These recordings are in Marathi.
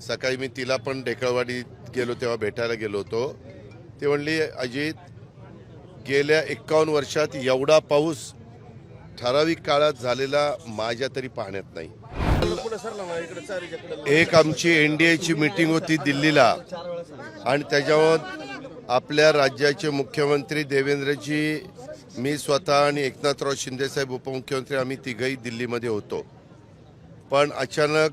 सकाळी मी तिला पण ढेकळवाडीत गेलो तेव्हा भेटायला गेलो होतो. ते म्हणली अजित गेल्या एक्कावन्न वर्षात एवढा पाऊस ठराविक काळात झालेला माझ्या तरी पाहण्यात नाही. एक आमची एन डी एची मीटिंग होती दिल्लीला. आणि त्याच्यावर आपल्या राज्याचे मुख्यमंत्री देवेंद्रजी मी स्वतः आणि एकनाथराव शिंदेसाहेब उपमुख्यमंत्री आम्ही तिघही दिल्लीमध्ये होतो. पण अचानक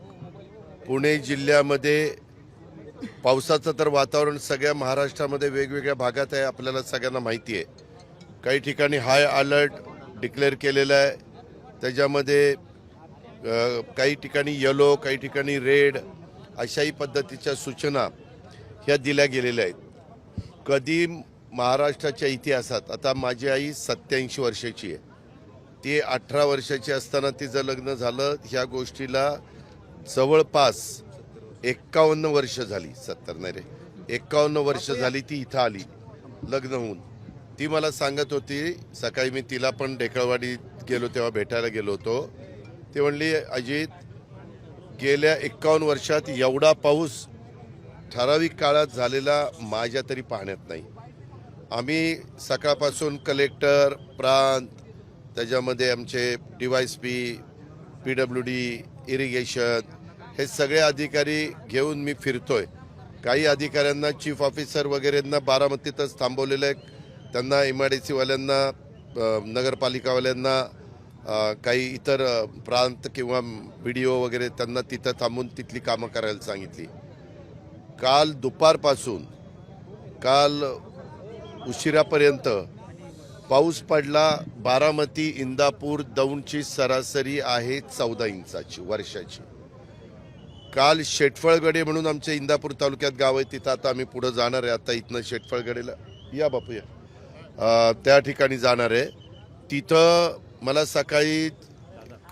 पुणे जिल्ह्यामध्ये पावसाचं तर वातावरण सगळ्या महाराष्ट्रामध्ये वेगवेगळ्या भागात आहे आपल्याला सगळ्यांना माहिती आहे. काही ठिकाणी हाय अलर्ट डिक्लेअर केलेलं आहे. त्याच्यामध्ये काही ठिकाणी येलो काही ठिकाणी रेड अशाही पद्धतीच्या सूचना ह्या दिल्या गेलेल्या आहेत. कधी महाराष्ट्राच्या इतिहासात आता माझी आई सत्याऐंशी वर्षाची आहे. ती अठरा वर्षाची असताना तिचं लग्न झालं. ह्या गोष्टीला जवळपास एक्कावन्न वर्ष झाली सत्तर नाही रे. एक्कावन्न वर्ष झाली ती इथं आली लग्न होऊन. ती मला सांगत होती सकाळी मी तिला पण ढेकळवाडीत गेलो तेव्हा भेटायला गेलो होतो. ती म्हणली अजित गेल्या एक्कावन्न वर्षात एवढा पाऊस ठराविक काळात झालेला माझ्या तरी पाहण्यात नाही. आम्ही सकाळपासून कलेक्टर प्रांत त्याच्यामध्ये आमचे D Y S P P W D irrigation हे सगळे अधिकारी घेऊन मी फिरतोय. काही अधिकाऱ्यांना चीफ ऑफिसर वगैरेंना बारामतीतच थांबवलेलं आहे. त्यांना एम आय डी सीवाल्यांना नगरपालिकावाल्यांना काही इतर प्रांत किंवा बी डी ओ वगैरे त्यांना तिथं थांबून तिथली कामं करायला सांगितली. काल दुपारपासून काल उशिरापर्यंत पाऊस पडला बारामती इंदापूर दौंडची सरासरी आहे चौदा इंचाची वर्षाची. काल शेटफळगडे म्हणून आमच्या इंदापूर तालुक्यात गाव आहे तिथं आता आम्ही पुढं जाणार आहे. आता इथनं शेटफळगडेला या बापू या. त्या ठिकाणी जाणार आहे. तिथं मला सकाळी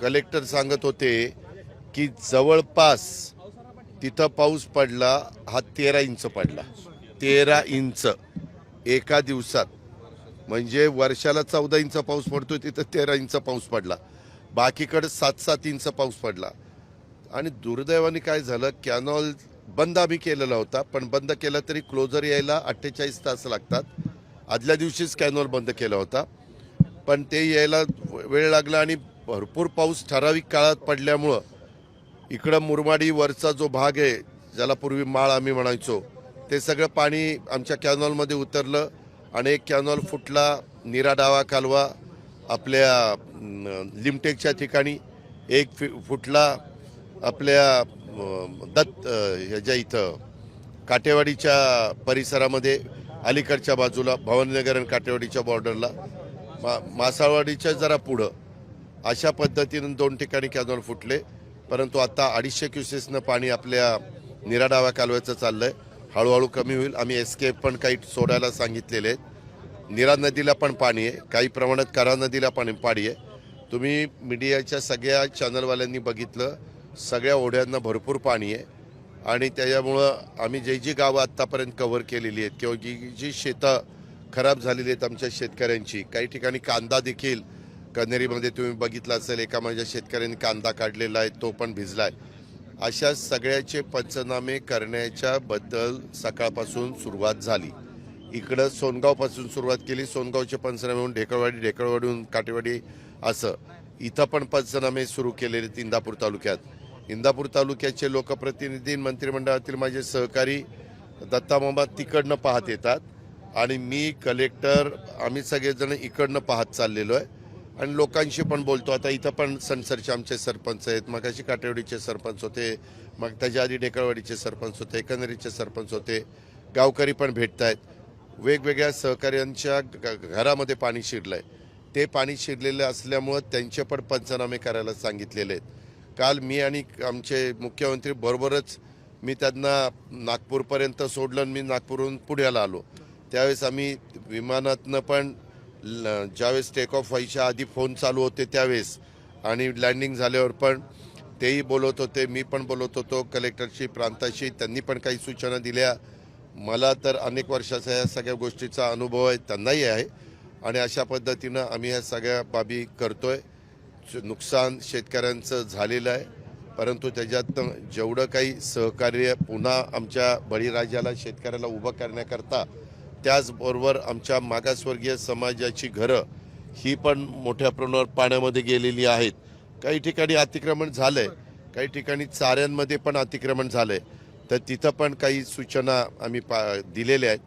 कलेक्टर सांगत होते की जवळपास तिथं पाऊस पडला हा तेरा इंच पडला. तेरा इंच एका दिवसात. म्हणजे वर्षाला चौदा इंच पाऊस पडतोय तिथं तेरा इंच पाऊस पडला. बाकीकडे सात सात इंच पाऊस पडला. आणि दुर्दैवाने काय झालं कॅनॉल बंद आम्ही केलेला होता पण बंद केला तरी क्लोजर यायला अठ्ठेचाळीस तास लागतात. आदल्या दिवशीच कॅनॉल बंद केला होता. पण ते यायला वेळ लागला आणि भरपूर पाऊस ठराविक काळात पडल्यामुळं इकडं मुरमाडी वरचा जो भाग आहे ज्याला पूर्वी माळ आम्ही म्हणायचो ते सगळं पाणी आमच्या कॅनॉलमध्ये उतरलं. आणि एक कॅनॉल फुटला निरा डावा कालवा आपल्या लिमटेकच्या ठिकाणी. एक फि फुटला आपल्या दत्त ह्याच्या इथं काटेवाडीच्या परिसरामध्ये अलीकडच्या बाजूला भवानीनगर आणि काटेवाडीच्या बॉर्डरला मा मासाळवाडीच्या जरा पुढं. अशा पद्धतीनं दोन ठिकाणी कॅनॉल फुटले. परंतु आता अडीचशे क्युसेसनं पाणी आपल्या निराडावा कालव्याचं आहे हळूहळू कमी होईल. आम्ही एस्केप पण काही सोडायला सांगितलेले आहेत. निरा नदीला पण पाणी आहे. काही प्रमाणात करा नदीला पण पाणी आहे. तुम्ही मीडियाच्या सगळ्या चॅनलवाल्यांनी बघितलं. सगळ्या ओढ्यांना भरपूर पाणी आहे. आणि त्याच्यामुळं आम्ही जे जी गावं आत्तापर्यंत कव्हर केलेली आहेत किंवा जी जी शेतं खराब झालेली आहेत आमच्या शेतकऱ्यांची काही ठिकाणी कांदा देखील कन्हेरीमध्ये तुम्ही बघितलं असेल. एका माझ्या शेतकऱ्यांनी कांदा काढलेला आहे तो पण भिजला आहे अशा सगळ्याचे पंचनामे करण्याच्या बद्दल सकाळपासून सुरुवात झाली. इकडं सोनगावपासून सुरुवात केली. सोनगावचे पंचनामे होऊन ढेकळवाडी ढेकळवाडीहून काटेवाडी असं. इथं पण पंचनामे सुरू केलेले इंदापूर तालुक्यात. इंदापूर तालुक्याचे लोकप्रतिनिधी मंत्रिमंडळातील माझे सहकारी दत्तामामा तिकडनं पाहत येतात. आणि मी कलेक्टर आम्ही सगळेजण इकडनं पाहत चाललेलो आहे. आणि लोकांशी पण बोलतो. आता इथं पण सणसरचे आमचे सरपंच आहेत. मग अशी काटेवाडीचे सरपंच होते. मग त्याच्या आधी ढेकळवाडीचे सरपंच होते. एकंदरीचे सरपंच होते. गावकरी पण भेटत आहेत वेगवेगळ्या सहकाऱ्यांच्या घरामध्ये पाणी शिरलं आहे ते पाणी शिरलेलं असल्यामुळं त्यांचे पण पंचनामे करायला सांगितलेले आहेत. काल मी आणि आमचे मुख्यमंत्री बरोबरच मी त्यांना नागपूरपर्यंत सोडलं आणि मी नागपूरहून पुण्याला आलो. त्यावेळेस आम्ही विमानातनं पण ज्यावेळेस टेक ऑफ व्हायच्या आधी फोन चालू होते त्यावेळेस. आणि लँडिंग झाल्यावर पण तेही बोलत होते मी पण बोलत होतो कलेक्टरशी प्रांताशी त्यांनी पण काही सूचना दिल्या. मला तर अनेक वर्षाचा या सगळ्या गोष्टीचा अनुभव आहे त्यांनाही आहे. आणि अशा पद्धतीनं आम्ही ह्या सगळ्या बाबी करतोय. नुकसान शेतकऱ्यांचं झालेलं आहे. परंतु त्याच्यातनं जेवढं काही सहकार्य पुन्हा आमच्या बळीराजाला शेतकऱ्याला उभं करण्याकरता त्याचबरोबर आमच्या मागासवर्गीय समाजाची घरं ही पण मोठ्या प्रमाणावर पाण्यामध्ये गेलेली आहेत. काही ठिकाणी अतिक्रमण झालंय काही ठिकाणी चाऱ्यांमध्ये पण अतिक्रमण झालंय. तर तिथं पण काही सूचना आम्ही पा दिलेल्या आहेत.